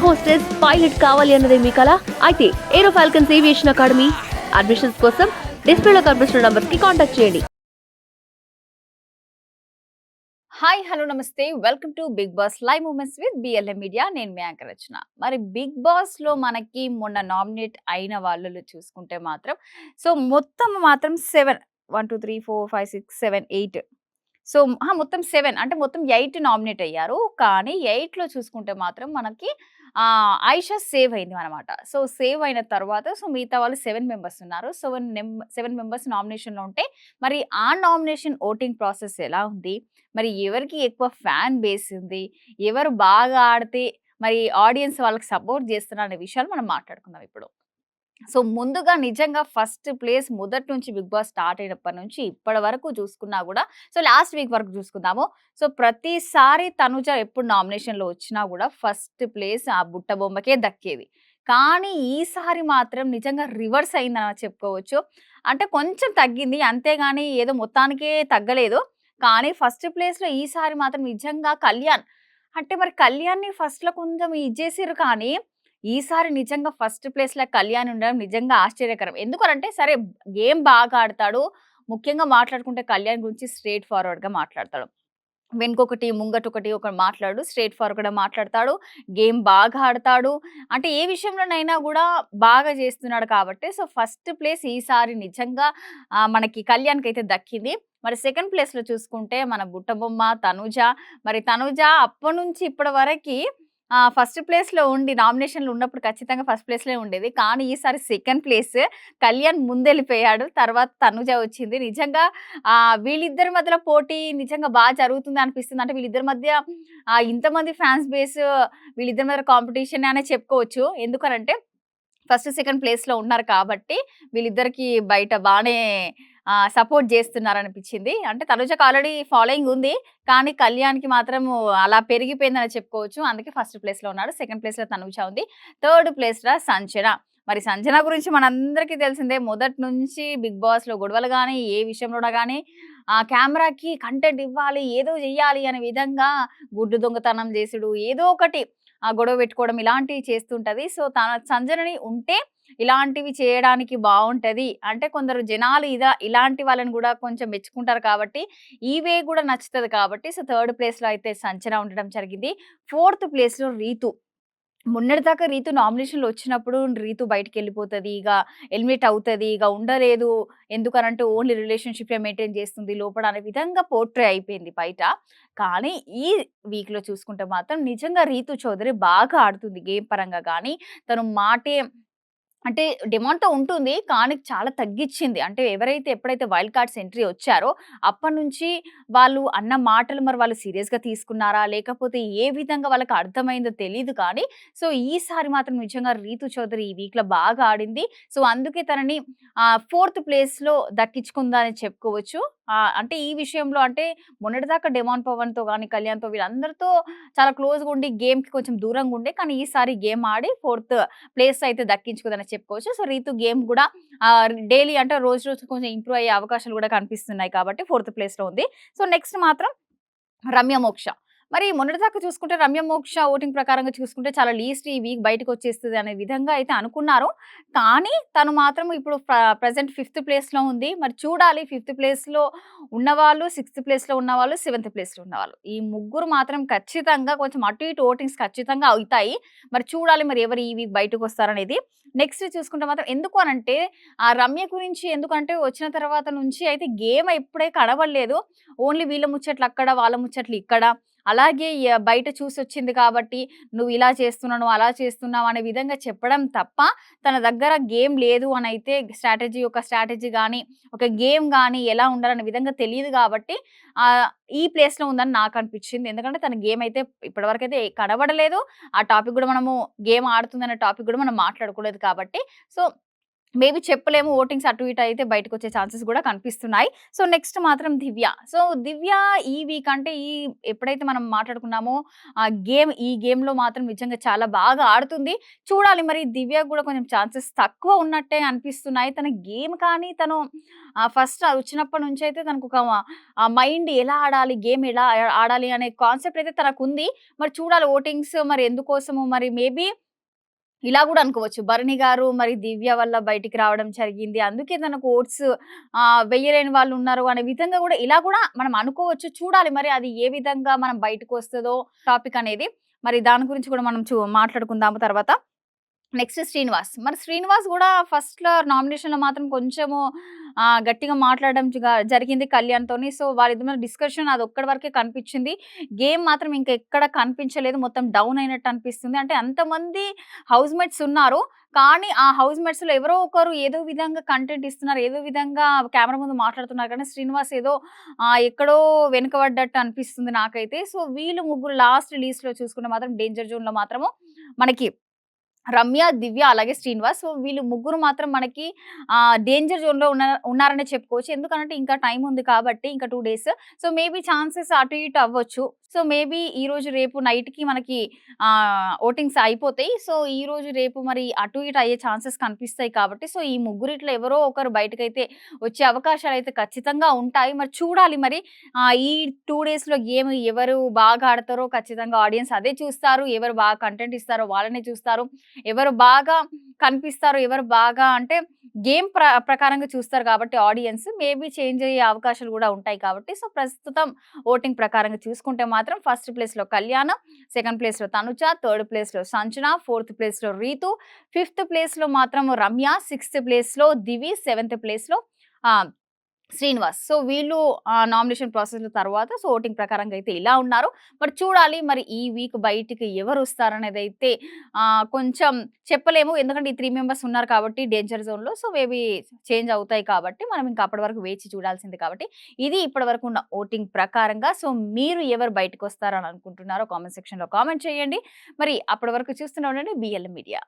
Air hostess pilot కావాలి అన్నదే మీ కల. అయితే aero falcons aviation academy admissions కోసం డిస్ప్లేలో కనిపిస్తున్న నంబర్స్కి కాంటాక్ట్ చేయండి. హాయ్ హలో నమస్తే. Welcome to Bigg Boss live moments with BLM media నేను మీ యాంకర్ రచన మరి బిగ్ బాస్లో మనకి మొన్న నామినేట్ అయిన వాళ్ళు చూసుకుంటే మాత్రం సో మొత్తం మాత్రం seven one two three four five six seven eight so మొత్తం సెవెన్ అంటే మొత్తం ఎయిట్ నామినేట్ అయ్యారు. కానీ ఎయిట్లో చూసుకుంటే మాత్రం మనకి ఆ, ఆయిషా సేవ్ అయింది అనమాట. సో సేవ్ అయిన తర్వాత సో మిగతా వాళ్ళు సెవెన్ మెంబర్స్ ఉన్నారు. సెవెన్ సెవెన్ మెంబర్స్ నామినేషన్లో ఉంటే మరి ఆ నామినేషన్ ఓటింగ్ ప్రాసెస్ ఎలా ఉంది? మరి ఎవరికి ఎక్కువ ఫ్యాన్ బేస్ ఉంది? ఎవరు బాగా ఆడితే మరి ఆడియన్స్ వాళ్ళకి సపోర్ట్ చేస్తున్నారు అనే విషయాలు మనం మాట్లాడుకుందాం ఇప్పుడు. సో ముందుగా నిజంగా ఫస్ట్ ప్లేస్ మొదటి నుంచి బిగ్ బాస్ స్టార్ట్ అయినప్పటి నుంచి ఇప్పటి వరకు చూసుకున్నా కూడా సో లాస్ట్ వీక్ వరకు చూసుకుందాము. సో ప్రతిసారి తనుజ ఎప్పుడు నామినేషన్లో వచ్చినా కూడా ఫస్ట్ ప్లేస్ ఆ బుట్ట బొమ్మకే దక్కేది. కానీ ఈసారి మాత్రం నిజంగా రివర్స్ అయిందని చెప్పుకోవచ్చు. అంటే కొంచెం తగ్గింది. అంతేగాని ఏదో మొత్తానికే తగ్గలేదు. కానీ ఫస్ట్ ప్లేస్లో ఈసారి మాత్రం నిజంగా కళ్యాణ్. అంటే మరి కళ్యాణ్ని ఫస్ట్లో కొంచెం ఇచ్చేసారు కానీ ఈసారి నిజంగా ఫస్ట్ ప్లేస్లో కళ్యాణ్ ఉండడం నిజంగా ఆశ్చర్యకరం. ఎందుకంటే సరే గేమ్ బాగా ఆడతాడు. ముఖ్యంగా మాట్లాడుకుంటే కళ్యాణ్ గురించి స్ట్రేట్ ఫార్వర్డ్గా మాట్లాడతాడు. వెనుకొకటి ముంగటొకటి ఒక మాట్లాడు స్ట్రేట్ ఫార్వర్డ్గా మాట్లాడతాడు. గేమ్ బాగా ఆడతాడు. అంటే ఏ విషయంలోనైనా కూడా బాగా చేస్తున్నాడు కాబట్టి సో ఫస్ట్ ప్లేస్ ఈసారి నిజంగా మనకి కళ్యాణ్కి అయితే దక్కింది. మరి సెకండ్ ప్లేస్లో చూసుకుంటే మన బుట్టబొమ్మ తనుజ. మరి తనుజ అప్పటి నుంచి ఇప్పటి వరకు ఫస్ట్ ప్లేస్లో ఉండి నామినేషన్లు ఉన్నప్పుడు ఖచ్చితంగా ఫస్ట్ ప్లేస్లో ఉండేది. కానీ ఈసారి సెకండ్ ప్లేస్ కళ్యాణ్ ముందెళ్ళిపోయాడు. తర్వాత తనుజ వచ్చింది. నిజంగా వీళ్ళిద్దరి మధ్యలో పోటీ నిజంగా బాగా జరుగుతుంది అనిపిస్తుంది. అంటే వీళ్ళిద్దరి మధ్య ఇంతమంది ఫ్యాన్స్ బేస్ వీళ్ళిద్దరి మధ్య కాంపిటీషన్ అనే చెప్పుకోవచ్చు. ఎందుకనంటే ఫస్ట్ సెకండ్ ప్లేస్లో ఉన్నారు కాబట్టి వీళ్ళిద్దరికి బయట బాగానే సపోర్ట్ చేస్తున్నారనిపించింది అంటే తనుజకు ఆల్రెడీ ఫాలోయింగ్ ఉంది. కానీ కళ్యాణ్కి మాత్రం అలా పెరిగిపోయిందని చెప్పుకోవచ్చు. అందుకే ఫస్ట్ ప్లేస్లో ఉన్నాడు. సెకండ్ ప్లేస్లో తనుజ ఉంది. థర్డ్ ప్లేస్లో సంచన. మరి సంజన గురించి మనందరికీ తెలిసిందే. మొదటి నుంచి బిగ్ బాస్లో గొడవలు కానీ ఏ విషయంలో కానీ ఆ కెమెరాకి కంటెంట్ ఇవ్వాలి ఏదో చెయ్యాలి అనే విధంగా గుడ్డు దొంగతనం చేసుడు ఏదో ఒకటి ఆ గొడవ పెట్టుకోవడం ఇలాంటివి చేస్తుంటది. సో తన సంజనని ఉంటే ఇలాంటివి చేయడానికి బాగుంటుంది అంటే కొందరు జనాలు ఇదా ఇలాంటి వాళ్ళని కూడా కొంచెం మెచ్చుకుంటారు కాబట్టి ఈ వే కూడా నచ్చుతుంది కాబట్టి సో థర్డ్ ప్లేస్లో అయితే సంచన ఉండడం జరిగింది. ఫోర్త్ ప్లేస్లో రీతు. మొన్నటిదాకా రీతు నామినేషన్లు వచ్చినప్పుడు రీతు బయటకు వెళ్ళిపోతుంది ఇక ఎలిమినేట్ అవుతుంది. ఇక ఉండలేదు. ఎందుకనంటే ఓన్లీ రిలేషన్షిప్ మెయింటైన్ చేస్తుంది. లోపల అనే విధంగా పోర్ట్రే అయిపోయింది బయట. కానీ ఈ వీక్లో చూసుకుంటే మాత్రం నిజంగా రీతు చౌదరి బాగా ఆడుతుంది గేమ్ పరంగా కానీ తను మాటే అంటే డిమాండ్‌తో ఉంటుంది. కానీ చాలా తగ్గించింది అంటే ఎవరైతే ఎప్పుడైతే వైల్డ్ కార్డ్స్ ఎంట్రీ వచ్చారో అప్పటినుంచి వాళ్ళు అన్న మాటలు మరి వాళ్ళు సీరియస్‌గా తీసుకున్నారా? లేకపోతే ఏ విధంగా వాళ్ళకి అర్థమైందో తెలియదు కానీ సో ఈసారి మాత్రం నిజంగా రీతు చౌదరి ఈ వీక్‌లో బాగా ఆడింది. సో అందుకే తనని ఫోర్త్ ఫోర్త్ ప్లేస్‌లో దక్కించుకుందని చెప్పుకోవచ్చు. అంటే ఈ విషయంలో అంటే మొన్నటిదాకా డెమాన్ పవన్‌తో కానీ కళ్యాణ్‌తో వీళ్ళందరితో చాలా క్లోజ్‌గా ఉండి గేమ్‌కి కొంచెం దూరంగా ఉండే. కానీ ఈసారి గేమ్ ఆడి ఫోర్త్ ప్లేస్ అయితే దక్కించుకుందని చెప్పుకోవచ్చు. సో రీతు గేమ్ కూడా డైలీ అంటే రోజు రోజు కొంచెం ఇంప్రూవ్ అయ్యే అవకాశాలు కూడా కనిపిస్తున్నాయి కాబట్టి ఫోర్త్ ప్లేస్‌లో ఉంది. సో నెక్స్ట్ మాత్రం రమ్య మోక్ష. మరి మొన్నటిదాకా చూసుకుంటే రమ్య మోక్ష ఓటింగ్ ప్రకారంగా చూసుకుంటే చాలా లీస్ట్ ఈ వీక్ బయటకు వచ్చేస్తుంది అనే విధంగా అయితే అనుకున్నారు. కానీ తను మాత్రం ఇప్పుడు ప్ర ఫిఫ్త్ ప్లేస్‌లో ఉంది. మరి చూడాలి ఫిఫ్త్ ప్లేస్‌లో ఉన్నవాళ్ళు, సిక్స్త్ ప్లేస్‌లో ఉన్నవాళ్ళు, సెవెంత్ ప్లేస్‌లో ఉన్నవాళ్ళు. ఈ ముగ్గురు మాత్రం ఖచ్చితంగా కొంచెం అటు ఇటు ఓటింగ్స్ ఖచ్చితంగా అవుతాయి. మరి చూడాలి మరి ఎవరు ఈ వీక్ బయటకు వస్తారనేది నెక్స్ట్ చూసుకుంటే మాత్రం ఎందుకు అనంటే ఆ రమ్య గురించి ఎందుకంటే వచ్చిన తర్వాత నుంచి అయితే గేమ్ ఎప్పుడే కనబడలేదు. ఓన్లీ వీళ్ళ ముచ్చట్లు అక్కడ, వాళ్ళ ముచ్చట్లు ఇక్కడ. అలాగే బయట చూసి వచ్చింది కాబట్టి నువ్వు ఇలా చేస్తున్నావు, నువ్వు అలా చేస్తున్నావు అనే విధంగా చెప్పడం తప్ప తన దగ్గర గేమ్ లేదు అని అయితే స్ట్రాటజీ ఒక స్ట్రాటజీ కానీ ఒక గేమ్ కానీ ఎలా ఉండాలనే విధంగా తెలియదు కాబట్టి ఈ ప్లేస్‌లో ఉందని నాకు అనిపించింది ఎందుకంటే తన గేమ్ అయితే ఇప్పటివరకైతే కనబడలేదు. ఆ టాపిక్ కూడా మనము గేమ్ ఆడుతుందనే టాపిక్ కూడా మనం మాట్లాడుకోలేదు కాబట్టి సో మేబీ చెప్పలేము ఓటింగ్స్ అటు ఇటు అయితే బయటకు వచ్చే ఛాన్సెస్ కూడా కనిపిస్తున్నాయి. సో నెక్స్ట్ మాత్రం దివ్య. సో దివ్య ఈ వీక్ అంటే ఈ ఎప్పుడైతే మనం మాట్లాడుకున్నామో ఆ గేమ్ ఈ గేమ్లో మాత్రం నిజంగా చాలా బాగా ఆడుతుంది. చూడాలి మరి దివ్య కూడా కొంచెం ఛాన్సెస్ తక్కువ ఉన్నట్టే అనిపిస్తున్నాయి. తన గేమ్ కానీ తను ఫస్ట్ వచ్చినప్పటి నుంచి అయితే తనకు ఒక మైండ్ ఎలా ఆడాలి గేమ్ ఎలా ఆడాలి అనే కాన్సెప్ట్ అయితే తనకు ఉంది మరి చూడాలి ఓటింగ్స్ మరి ఎందుకోసము మరి మేబీ ఇలా కూడా అనుకోవచ్చు. భరణి గారు మరి దివ్య వల్ల బయటికి రావడం జరిగింది. అందుకే తనకు ఓట్స్ వెయ్యలేని వాళ్ళు ఉన్నారు అనే విధంగా కూడా ఇలా కూడా మనం అనుకోవచ్చు. చూడాలి మరి అది ఏ విధంగా మనం బయటకు వస్తుందో టాపిక్ అనేది. మరి దాని గురించి కూడా మనం చూ మాట్లాడుకుందాము తర్వాత. నెక్స్ట్ శ్రీనివాస్. మరి శ్రీనివాస్ కూడా ఫస్ట్లో నామినేషన్లో మాత్రం కొంచెము గట్టిగా మాట్లాడడం జరిగింది కళ్యాణ్తోని. సో వాళ్ళిద్దరి డిస్కషన్ అది ఒక్కడి వరకే కనిపించింది. గేమ్ మాత్రం ఇంకా ఎక్కడ కనిపించలేదు. మొత్తం డౌన్ అయినట్టు అనిపిస్తుంది. అంటే అంతమంది హౌస్ మేట్స్ ఉన్నారు. కానీ ఆ హౌస్ మేట్స్లో ఎవరో ఒకరు ఏదో విధంగా కంటెంట్ ఇస్తున్నారు. ఏదో విధంగా కెమెరా ముందు మాట్లాడుతున్నారు. కానీ శ్రీనివాస్ ఏదో ఎక్కడో వెనుకబడ్డట్టు అనిపిస్తుంది నాకైతే. సో వీళ్ళు ముగ్గురు లాస్ట్ లీస్ట్లో చూసుకుంటే మాత్రం డేంజర్ జోన్లో మాత్రము మనకి రమ్య దివ్య అలాగే శ్రీనివాస్. సో వీళ్ళు ముగ్గురు మాత్రం మనకి డేంజర్ జోన్లో ఉన్న ఉన్నారనే చెప్పుకోవచ్చు. ఎందుకంటే ఇంకా టైం ఉంది కాబట్టి ఇంకా two days so maybe chances అటు ఇటు అవ్వచ్చు. సో మేబీ ఈ రోజు రేపు నైట్కి మనకి ఓటింగ్స్ అయిపోతాయి. సో ఈ రోజు రేపు మరి అటు ఇటు అయ్యే ఛాన్సెస్ కనిపిస్తాయి కాబట్టి. సో ఈ ముగ్గురిట్లో ఎవరో ఒకరు బయటకైతే వచ్చే అవకాశాలు అయితే ఖచ్చితంగా ఉంటాయి. మరి చూడాలి మరి ఈ టూ డేస్లో గేమ్ ఎవరు బాగా ఆడతారో ఖచ్చితంగా ఆడియన్స్ అదే చూస్తారు. ఎవరు బాగా కంటెంట్ ఇస్తారో వాళ్ళనే చూస్తారు. ఎవరు బాగా కనిపిస్తారు ఎవరు బాగా అంటే గేమ్ ప్ర ప్రకారంగా చూస్తారు కాబట్టి ఆడియన్స్ మేబీ చేంజ్ అయ్యే అవకాశాలు కూడా ఉంటాయి కాబట్టి సో ప్రస్తుతం ఓటింగ్ ప్రకారంగా చూసుకుంటే మాత్రం ఫస్ట్ ప్లేస్లో కళ్యాణం సెకండ్ ప్లేస్లో తనుజ థర్డ్ ప్లేస్లో సంచన ఫోర్త్ ప్లేస్లో రీతు ఫిఫ్త్ ప్లేస్లో మాత్రం రమ్య సిక్స్త్ ప్లేస్లో దివి సెవెంత్ ప్లేస్లో శ్రీనివాస్. సో వీళ్ళు నామినేషన్ ప్రాసెస్ తర్వాత సో ఓటింగ్ ప్రకారంగా అయితే ఇలా ఉన్నారు. మరి చూడాలి మరి ఈ వీక్ బయటికి ఎవరు వస్తారనేది అయితే కొంచెం చెప్పలేము. ఎందుకంటే ఈ త్రీ మెంబర్స్ ఉన్నారు కాబట్టి డేంజర్ జోన్లో. సో మేబీ చేంజ్ అవుతాయి కాబట్టి మనం ఇంకా అప్పటి వరకు వేచి చూడాల్సింది కాబట్టి ఇది ఇప్పటి వరకు ఉన్న ఓటింగ్ ప్రకారంగా. సో మీరు ఎవరు బయటకు వస్తారని అనుకుంటున్నారో కామెంట్ సెక్షన్లో కామెంట్ చేయండి. మరి అప్పటి వరకు చూస్తూనే ఉండండి బిఎల్ మీడియా.